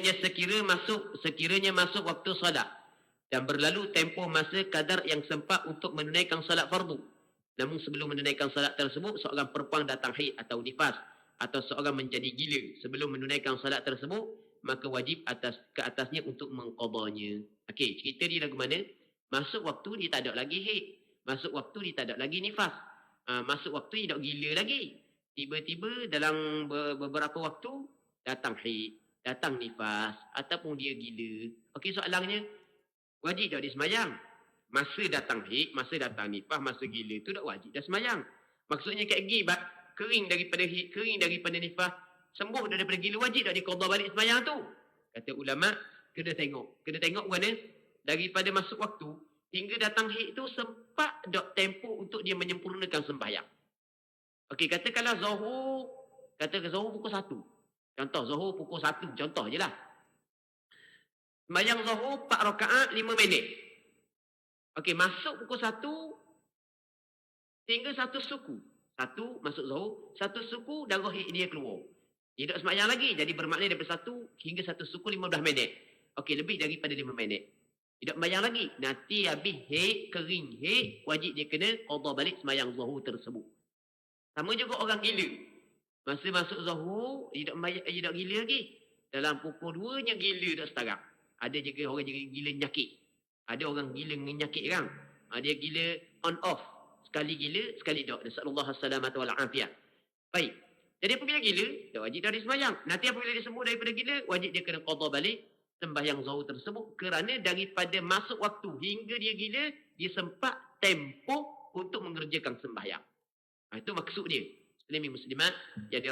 Hanya sekira masuk sekiranya masuk waktu solat dan berlalu tempoh masa kadar yang sempat untuk menunaikan solat fardu. Namun sebelum menunaikan solat tersebut seorang perempuan datang haid atau nifas atau seorang menjadi gila sebelum menunaikan solat tersebut maka wajib atas ke atasnya untuk mengqadanya. Okey, cerita dia lagu mana? Masuk waktu dia tak ada lagi haid. Masuk waktu dia tak ada lagi nifas. Uh, masuk waktu dia tak gila lagi. Tiba-tiba dalam be- beberapa waktu datang haid, datang nifas ataupun dia gila. Okey, soalannya wajib tak dia semayang? Masa datang haid, masa datang nifas, masa gila tu tak wajib dah semayang. Maksudnya kat gibat kering daripada haid, kering daripada nifas, sembuh daripada gila wajib tak dia qada balik semayang tu? Kata ulama, kena tengok. Kena tengok mana daripada masuk waktu hingga datang haid tu sempat dok tempoh untuk dia menyempurnakan sembahyang. Okey, katakanlah Zuhur, kata Zuhur pukul 1. Contoh, Zuhur pukul 1. Contoh je lah. Sembahyang Zuhur 4 rakaat 5 minit. Okey, masuk pukul 1 sehingga satu suku. Satu masuk Zuhur, satu suku dan roh dia keluar. Dia tak sembahyang lagi. Jadi bermakna daripada satu hingga satu suku 15 minit. Okey, lebih daripada 5 minit. Tidak sembahyang lagi. Nanti habis haid, kering haid, wajib dia kena qada balik sembahyang Zuhur tersebut. Sama juga orang gila. Masa masuk Zuhur, dia tak, sembahyang- dia tak gila lagi. Dalam pukul 2 nya gila tak setarap. Ada juga orang juga gila nyakit. Ada orang gila nyakit kan. Dia gila on off. Sekali gila, sekali tak. Wa afiat. Baik. Jadi apabila gila, dia wajib dari sembahyang. Nanti apabila dia sembuh daripada gila, wajib dia kena qada balik sembahyang zuhur tersebut kerana daripada masuk waktu hingga dia gila, dia sempat tempoh untuk mengerjakan sembahyang. Ha, itu maksud dia. لم مسلما يعني